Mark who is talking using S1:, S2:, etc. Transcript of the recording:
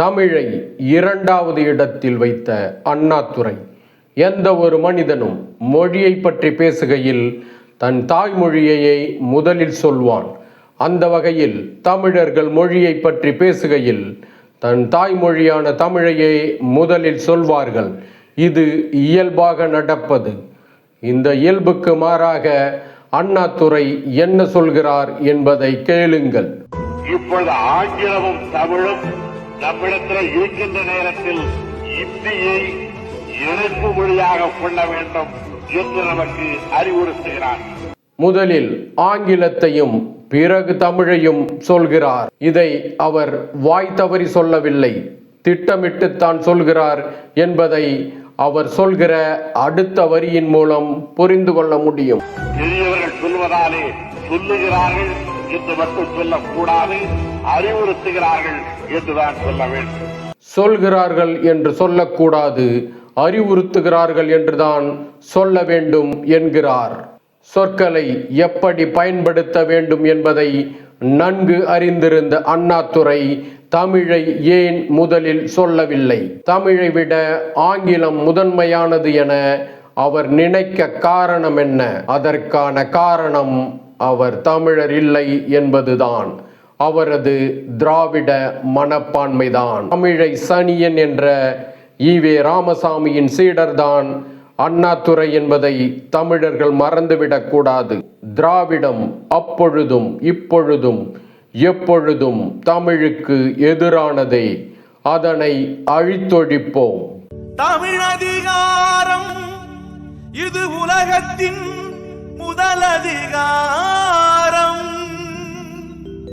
S1: தமிழை இரண்டாவது இடத்தில் வைத்த அண்ணாதுரை. எந்த ஒரு மனிதனும் மொழியை பற்றி பேசுகையில் தன் தாய்மொழியையே முதலில் சொல்வான். அந்த வகையில் தமிழர்கள் மொழியை பற்றி பேசுகையில் தன் தாய்மொழியான தமிழையே முதலில் சொல்வார்கள். இது இயல்பாக நடப்பது. இந்த இயல்புக்கு மாறாக அண்ணாதுரை என்ன சொல்கிறார் என்பதை கேளுங்கள்.
S2: இப்பொழுது ஆங்கிலமும் தமிழும் நம்மிடத்தில் இருக்கின்ற நேரத்தில் இந்தியை இணைப்பு மொழியாக கொள்ள வேண்டும் என்று நமக்கு அறிவுறுத்துகிறார்.
S1: முதலில் ஆங்கிலத்தையும் பிறகு தமிழையும் சொல்கிறார். இதை அவர் வாய் தவறி சொல்லவில்லை. திட்டமிட்டுத்தான் சொல்கிறார் என்பதை அவர் சொல்கிற அடுத்த வரியின் மூலம் புரிந்து கொள்ள முடியும்.
S2: பெரியவர்கள் சொல்வதாலே சொல்லுகிறார்கள் என்று மட்டும் சொல்லக்கூடாது அறிவுறுத்துகிறார்கள் என்றுதான் சொல்ல வேண்டும்.
S1: சொல்கிறார்கள் என்று சொல்லக்கூடாது அறிவுறுத்துகிறார்கள் என்றுதான் சொல்ல வேண்டும் என்கிறார். சொற்களை எப்படி பயன்படுத்த வேண்டும் என்பதை நன்கு அறிந்திருந்த அண்ணாதுரை தமிழை ஏன் முதலில் சொல்லவில்லை? தமிழை விட ஆங்கிலம் முதன்மையானது என அவர் நினைக்க காரணம் என்ன? அதற்கான காரணம் அவர் தமிழர் இல்லை என்பதுதான். அவரது திராவிட மனப்பான்மைதான். தமிழை சனியன் என்ற ஈவே ராமசாமியின் சீடர்தான் அண்ணாதுரை என்பதை தமிழர்கள் மறந்துவிடக்கூடாது திராவிடம் அப்பொழுதும் இப்பொழுதும் எப்பொழுதும் தமிழுக்கு எதிரானதே. அதனை அழித்தொழிப்போம்.
S3: தமிழ் அதிகாரம் இது உலகத்தின் முதல் அதிகாரம்.